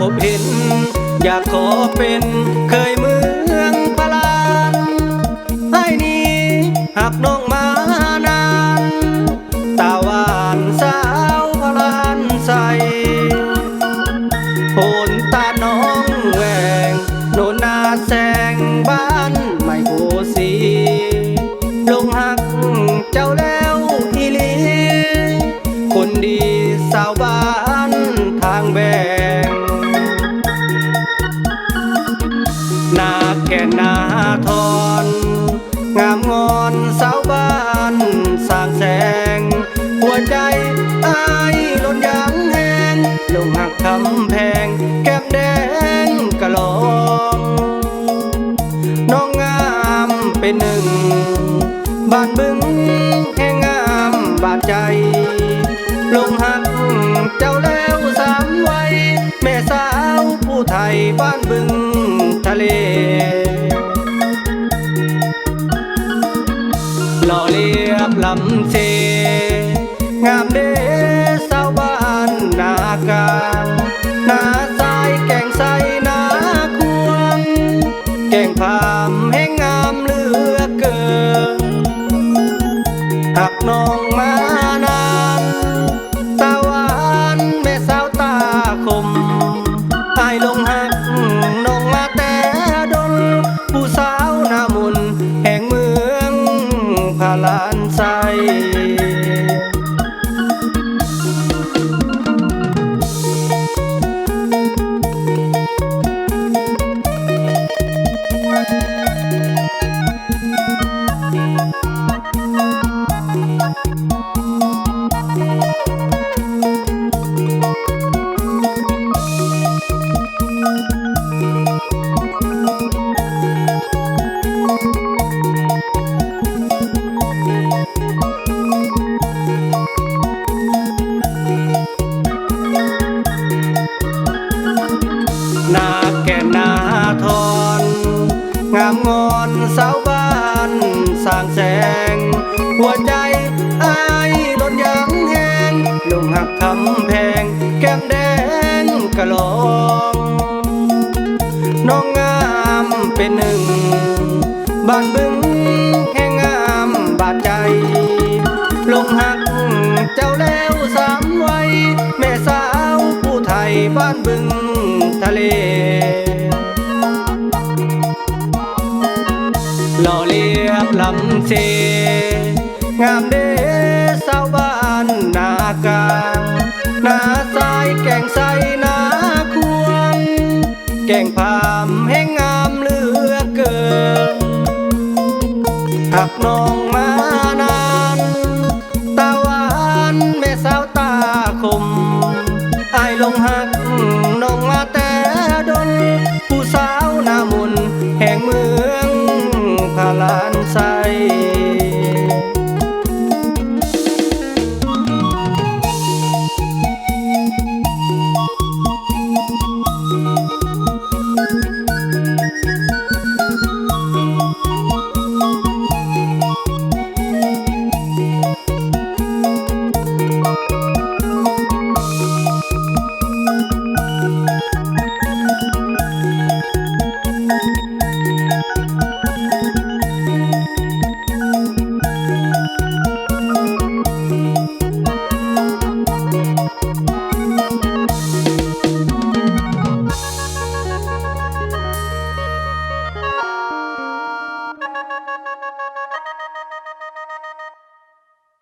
พบเห็น อยากขอเป็นเคยเมืองพลานไอ้นี้หากน้องำแพง แก้มแดงกะลอง น้องงามเป็นหนึ่ง บ้านบึงแห่งงามบาดใจ ลงหักเจ้าแล้วสามวัยแม่สาวผู้ไทยบ้านบึงทะเลหล่อเลียบลำเซงามเดสาวบ้านนากางนาำเลือเกินหักน้องมานานตาหวานแม่สาวตาคมอายลงหักน้องมาแต่ดน ผู้สาวหน้ามนแห่งเมืองพาลานใสามงอนสาวบ้านสร้างแสง หัวใจอายล้นยางแหงลงหักคำแพง แก้มแดงกะลอง น้องงามเป็นหนึ่ง บ้านบึงแห่งงามบาดใจ ลงหักเจ้าแล้วสามวัยแม่สาวผู้ไทยบ้านบึง หล่อเลียบลำเชงามเดสาวบ้านนากางนาสายแก่งใสนาควงแก่งพาม